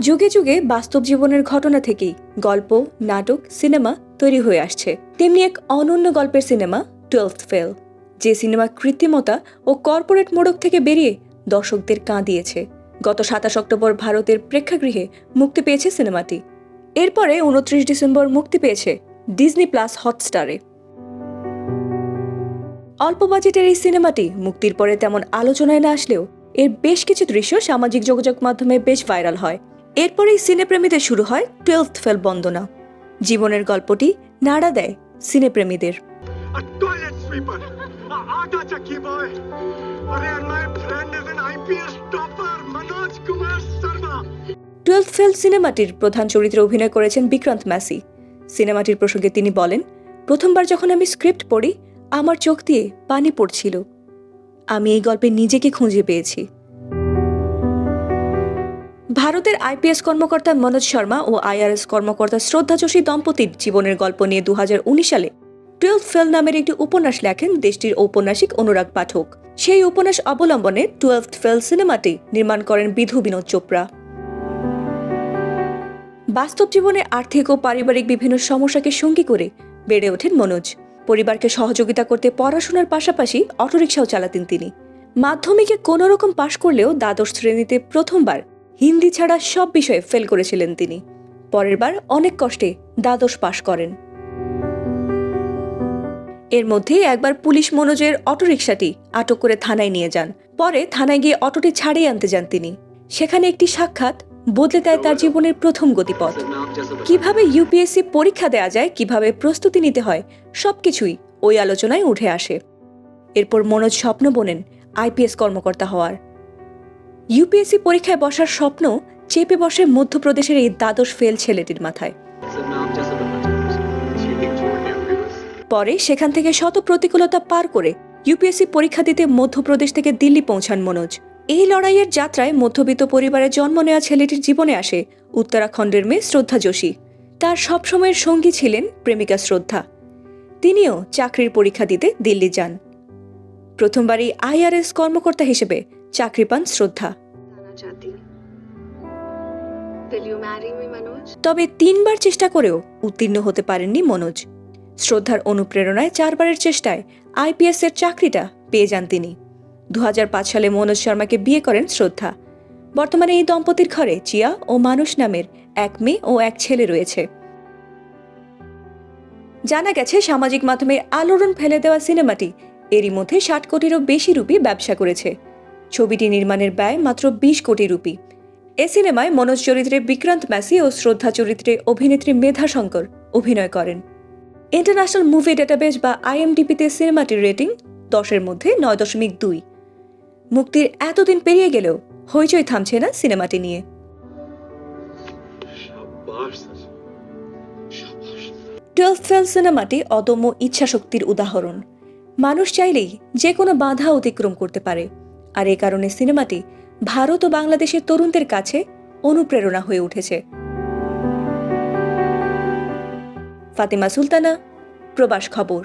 যুগে যুগে বাস্তব জীবনের ঘটনা থেকেই গল্প, নাটক, সিনেমা তৈরি হয়ে আসছে। তেমনি এক অনন্য গল্পের সিনেমা টুয়েলথ ফেল যে সিনেমা কৃত্রিমতা ও কর্পোরেট মোড়ক থেকে বেরিয়ে দর্শকদের কাঁদিয়েছে গত সাতাশ অক্টোবর ভারতের প্রেক্ষাগৃহে মুক্তি পেয়েছে সিনেমাটি। এরপরে উনত্রিশ ডিসেম্বর মুক্তি পেয়েছে ডিজনি প্লাস হটস্টারে অল্প বাজেটের এই সিনেমাটি মুক্তির পরে তেমন আলোচনায় না আসলেও এর বেশ কিছু দৃশ্য সামাজিক যোগাযোগ মাধ্যমে বেশ ভাইরাল হয়। এরপরেই সিনেপ্রেমীদের শুরু হয় টুয়েলথ ফেল বন্দনা। জীবনের গল্পটি নাড়া দেয় সিনেপ্রেমীদের. টুয়েলথ ফেল সিনেমাটির প্রধান চরিত্রে অভিনয় করেছেন বিক্রান্ত ম্যাসি। সিনেমাটির প্রসঙ্গে তিনি বলেন প্রথমবার যখন আমি স্ক্রিপ্ট পড়ি আমার চোখ দিয়ে পানি পড়ছিল। আমি এই গল্পে নিজেকে খুঁজে পেয়েছি। ভারতের আইপিএস কর্মকর্তা মনোজ শর্মা ও আইআরএস কর্মকর্তা শ্রদ্ধা যোশী দম্পতির জীবনের গল্প নিয়ে দু হাজার উনিশ সালে টুয়েলভ ফেল নামের একটি উপন্যাস লেখেন দেশটির ঔপন্যাসিক অনুরাগ পাঠক। সেই উপন্যাস অবলম্বনে টুয়েলভ ফেল সিনেমাটি নির্মাণ করেন বিধু বিনোদ চোপড়া। বাস্তব জীবনে আর্থিক ও পারিবারিক বিভিন্ন সমস্যাকে সঙ্গী করে বেড়ে ওঠেন মনোজ। পরিবারকে সহযোগিতা করতে পড়াশোনার পাশাপাশি অটোরিকশাও চালাতেন তিনি। মাধ্যমিকে কোনো রকম পাশ করলেও দ্বাদশ শ্রেণীতে প্রথমবার হিন্দি ছাড়া সব বিষয়ে ফেল করেছিলেন তিনি। পরের বার অনেক কষ্টে দ্বাদশ পাশ করেন। এর মধ্যে একবার পুলিশ মনোজের অটোরিকশাটি আটক করে থানায় নিয়ে যান। পরে থানায় গিয়ে অটোটি ছাড়িয়ে আনতে যান তিনি। সেখানে একটি সাক্ষাৎ বদলে দেয় তার জীবনের প্রথম গতিপথ। কীভাবে ইউপিএসসি পরীক্ষা দেয়া যায়, কীভাবে প্রস্তুতি নিতে হয়, সবকিছুই ওই আলোচনায় উঠে আসে। এরপর মনোজ স্বপ্ন বোনেন আইপিএস কর্মকর্তা হওয়ার। ইউপিএসসি পরীক্ষায় বসার স্বপ্ন চেপে বসে মধ্যপ্রদেশের এই দ্বাদশ ফেল ছেলেটির মাথায়। পরে সেখান থেকে শত প্রতিকূলতা পার করে ইউপিএসসি পরীক্ষা দিতে মধ্যপ্রদেশ থেকে দিল্লি পৌঁছান মনোজ। এই লড়াইয়ের যাত্রায় মধ্যবিত্ত পরিবারে জন্ম নেওয়া ছেলেটির জীবনে আসে উত্তরাখণ্ডের মেয়ে শ্রদ্ধা যোশী। তার সবসময়ের সঙ্গী ছিলেন প্রেমিকা শ্রদ্ধা। তিনিও চাকরির পরীক্ষা দিতে দিল্লি যান। প্রথমবারই আইআরএস কর্মকর্তা হিসেবে চাকরি পান শ্রদ্ধা। তবে তিনবার চেষ্টা করেও উত্তীর্ণ হতে পারেননি মনোজ। শ্রদ্ধার অনুপ্রেরণায় চারবারের চেষ্টায় আইপিএস এর চাকরিটা পেয়ে যান তিনি। দু হাজার পাঁচ সালে মনোজ শর্মাকে বিয়ে করেন শ্রদ্ধা। বর্তমানে এই দম্পতির ঘরে চিয়া ও মানুষ নামের এক মেয়ে ও এক ছেলে রয়েছে। জানা গেছে, সামাজিক মাধ্যমে আলোড়ন ফেলে দেওয়া সিনেমাটি এরই মধ্যে ষাট কোটিরও বেশি রুপি ব্যবসা করেছে। ছবিটি নির্মাণের ব্যয় মাত্র বিশ কোটি রুপি। এ সিনেমায় মনোজ চরিত্রে বিক্রান্ত ম্যাসি ও শ্রদ্ধা চরিত্রে অভিনেত্রী মেধা শঙ্কর অভিনয় করেন। ইন্টারন্যাশনাল মুভি ডেটাবেস বা আইএমডিপিতে সিনেমাটির রেটিং দশের মধ্যে নয় দশমিক দুই। মুক্তির এতদিন পেরিয়ে গেলেও হইচই থামছে না সিনেমাটি নিয়ে। টুয়েলভ ফেল সিনেমাটি অদম্য ইচ্ছাশক্তির উদাহরণ। মানুষ চাইলেই যে কোনো বাধা অতিক্রম করতে পারে। আর এ কারণে সিনেমাটি ভারত ও বাংলাদেশের তরুণদের কাছে অনুপ্রেরণা হয়ে উঠেছে। ফাতেমা সুলতানা, প্রবাস খবর।